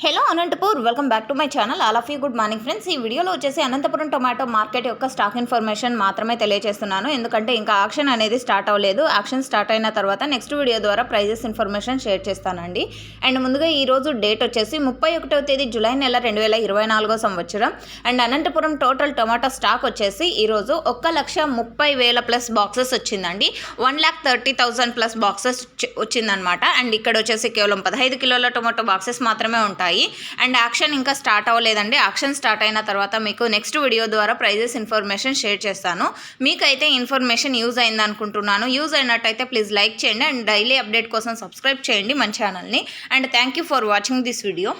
Hello Anantapur welcome back to my channel all of you good morning friends ఈ వీడియోలో వచ్చేసి Anantapuram tomato market యొక్క stock information మాత్రమే తెలియజేస్తున్నాను ఎందుకంటే ఇంకా ఆక్షన్ అనేది స్టార్ట్ అవ్వలేదు. ఆక్షన్ స్టార్ట్ అయిన తర్వాత నెక్స్ట్ వీడియో ద్వారా ప్రైజెస్ ఇన్ఫర్మేషన్ షేర్ చేస్తానండి. అండ్ ముందుగా ఈరోజు డేట్ వచ్చేసి ముప్పై ఒకటవ తేదీ జూలై నెల రెండు వేల ఇరవై నాలుగో సంవత్సరం. And Anantapuram total tomato stock వచ్చేసి ఈరోజు ఒక్క లక్ష ముప్పై వేల ప్లస్ బాక్సెస్ వచ్చిందండి. One lakh thirty thousand plus boxes వచ్చిందనమాట అండ్ ఇక్కడ వచ్చేసి కేవలం పదహైదు కిలోల టొమాటో బాక్సెస్ మాత్రమే ఉంటాయి. ఉంటాయి. అండ్ యాక్షన్ ఇంకా స్టార్ట్ అవ్వలేదండి. యాక్షన్ స్టార్ట్ అయిన తర్వాత మీకు నెక్స్ట్ వీడియో ద్వారా ప్రైజెస్ ఇన్ఫర్మేషన్ షేర్ చేస్తాను. మీకైతే ఇన్ఫర్మేషన్ యూజ్ అయింది అనుకుంటున్నాను. యూజ్ అయినట్టయితే ప్లీజ్ లైక్ చేయండి. అండ్ డైలీ అప్డేట్ కోసం సబ్స్క్రైబ్ చేయండి మన ఛానల్ని. And thank you for watching this video.